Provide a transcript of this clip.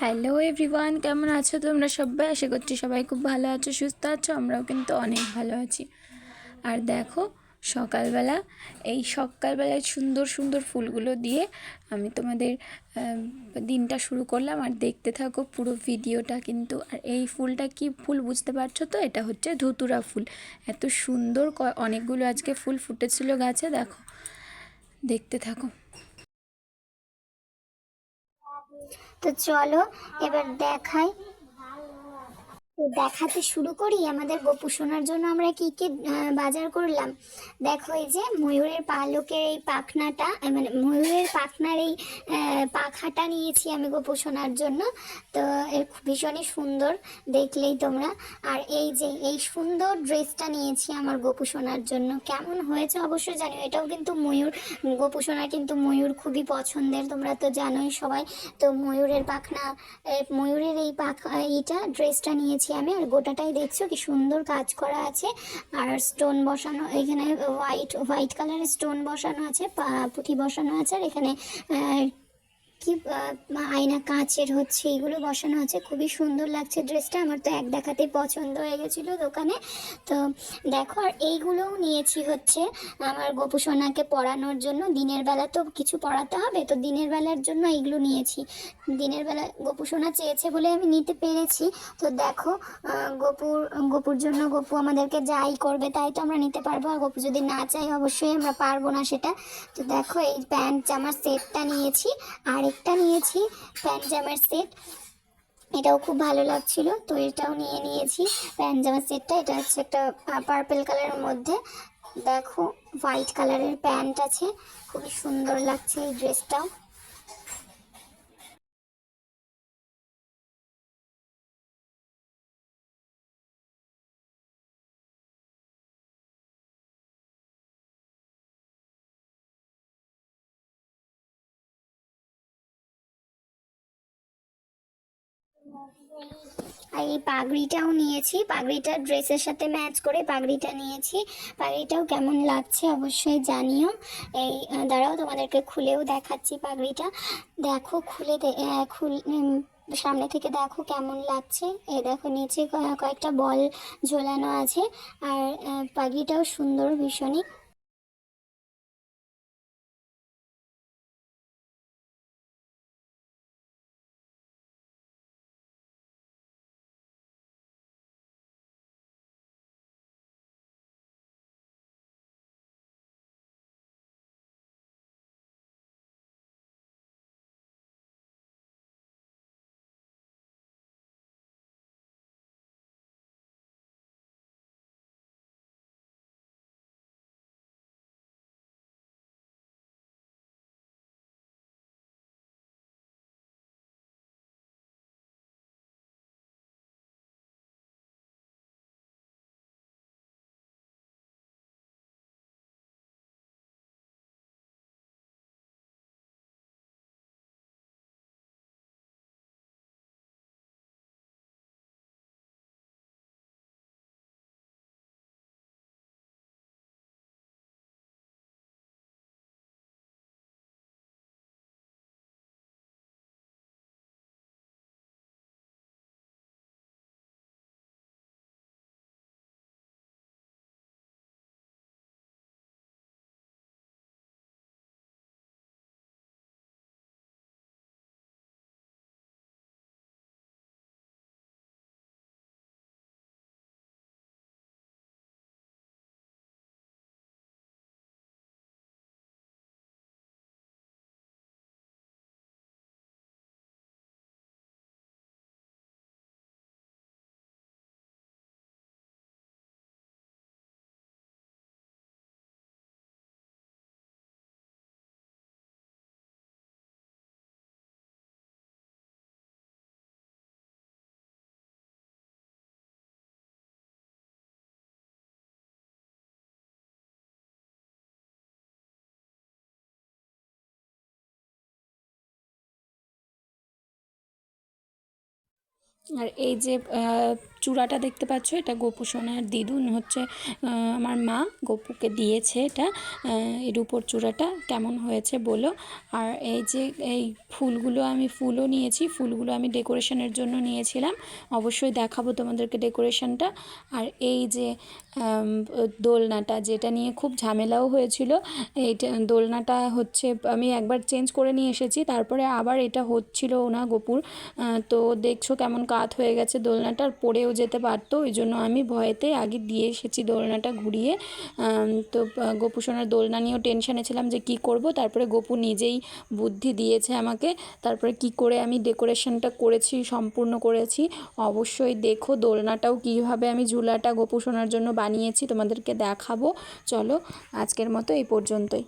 Hello everyone, কেমন আছো তোমরা সবাই? আশা করছি সবাই খুব ভালো আছো, সুস্থ আছো, আমরাও কিন্তু অনেক ভালো আছি। আর দেখো, সকালবেলা, এই সকালবেলায় সুন্দর সুন্দর ফুলগুলো দিয়ে আমি তোমাদের দিনটা শুরু করলাম। আর দেখতে থাকো পুরো ভিডিওটা কিন্তু, আর এই ফুলটা কি ফুল বুঝতে পারছ তো? এটা হচ্ছে ধুতুরা ফুল। এত সুন্দর অনেকগুলো আজকে ফুল ফুটেছিল গাছে, দেখো। দেখতে থাকো। তো চলো এবার দেখাই দেখাতে শুরু করি আমাদের গোপু সোনার জন্য আমরা কি কি বাজার করলাম। দেখো এই যে ময়ূরের পালকের এই পাখনাটা মানে ময়ূরের পাখনার এই পাখাটা নিয়েছি আমি গোপু সোনার জন্য। তো এর ভীষণই সুন্দর দেখলেই তোমরা। আর এই যে এই সুন্দর ড্রেসটা নিয়েছি আমার গোপু শোনার জন্য। কেমন হয়েছে অবশ্যই জানি এটাও কিন্তু ময়ূর, গোপু সোনা কিন্তু ময়ূর খুবই পছন্দের, তোমরা তো জানোই সবাই। তো ময়ূরের পাখনা ময়ূরের এই পাখা, এইটা ড্রেসটা নিয়েছি নিয়েছি আমি, আর গোটাটাই দেখছ কি সুন্দর কাজ করা আছে। আর স্টোন বসানো, এখানে হোয়াইট হোয়াইট কালারের স্টোন বসানো আছে পুঁথি বসানো আছে, আর এখানে কি আয়না কাঁচের হচ্ছে এগুলো বসানো আছে খুবই সুন্দর লাগছে ড্রেসটা, আমার তো এক দেখাতেই পছন্দ হয়ে গেছিল দোকানে। তো দেখো, আর এইগুলোও নিয়েছি হচ্ছে আমার গোপুসোনাকে পড়ানোর জন্য। দিনের বেলা তো কিছু পড়াতে হবে, তো দিনের বেলার জন্য এইগুলো নিয়েছি। দিনের বেলা গোপুসোনা চেয়েছে বলে আমি নিতে পেরেছি। তো দেখো গোপুর গোপুর জন্য গপু আমাদেরকে যাই করবে, তাই তো আমরা নিতে পারব। আর গপু যদি না চাই অবশ্যই আমরা পারব না সেটা। তো দেখো, এই প্যান্ট, জামার সেটটা নিয়েছি। আর আরেকটা নিয়েছি প্যান্ট সেট এটাও খুব ভালো লাগছিল, তো এটাও নিয়ে নিয়েছি। প্যান্ট সেটটা এটা হচ্ছে একটা পার্পেল কালারের মধ্যে। দেখো হোয়াইট কালারের প্যান্ট আছে। খুবই সুন্দর লাগছে এই ড্রেসটাও আর এই পাগড়িটাও নিয়েছি। পাগড়িটা ড্রেসের সাথে ম্যাচ করে পাগড়িটা নিয়েছি। পাগড়িটাও কেমন লাগছে অবশ্যই জানিও। এই দ্বারাও তোমাদেরকে খুলেও দেখাচ্ছি পাগড়িটা। দেখো, খুলে খুল সামনে থেকে দেখো কেমন লাগছে। এ, দেখো, নিচে কয়েকটা বল ঝোলানো আছে। আর পাগড়িটাও সুন্দর ভীষণই। আর এই যে চূড়াটা দেখতে পাচ্ছ, এটা গোপু সোনার দিদুন হচ্ছে আমার মা। গোপুকে দিয়েছে এটা এর উপর চূড়াটা, কেমন হয়েছে বলো। আর এই যে, এই ফুলগুলো আমি, ফুলও নিয়েছি, ফুলগুলো আমি ডেকোরেশনের জন্য নিয়েছিলাম। অবশ্যই দেখাবো তোমাদেরকে ডেকোরেশনটা। আর এই যে দোলনাটা, যেটা নিয়ে খুব ঝামেলাও হয়েছিল, এইটা, দোলনাটা হচ্ছে, আমি একবার চেঞ্জ করে নিয়ে এসেছি, তারপরে আবার এটা হচ্ছিল না গোপুর। তো দেখছ কেমন কাত হয়ে গেছে দোলনাটা আর পড়েও যেতে পারতো, ওই জন্য আমি ভয়েতে আগে দিয়ে এসেছি দোলনাটা ঘুরিয়ে। তো গোপু সোনার দোলনা নিয়েও টেনশানে ছিলাম যে কি করব, তারপরে গোপু নিজেই বুদ্ধি দিয়েছে আমাকে, তারপরে কি করে আমি ডেকোরেশনটা করেছি, সম্পূর্ণ করেছি। অবশ্যই দেখো দোলনাটাও কীভাবে আমি ঝুলাটা গোপু সোনার জন্য বানিয়েছি, তোমাদেরকে দেখাবো। চলো, আজকের মতো এই পর্যন্তই।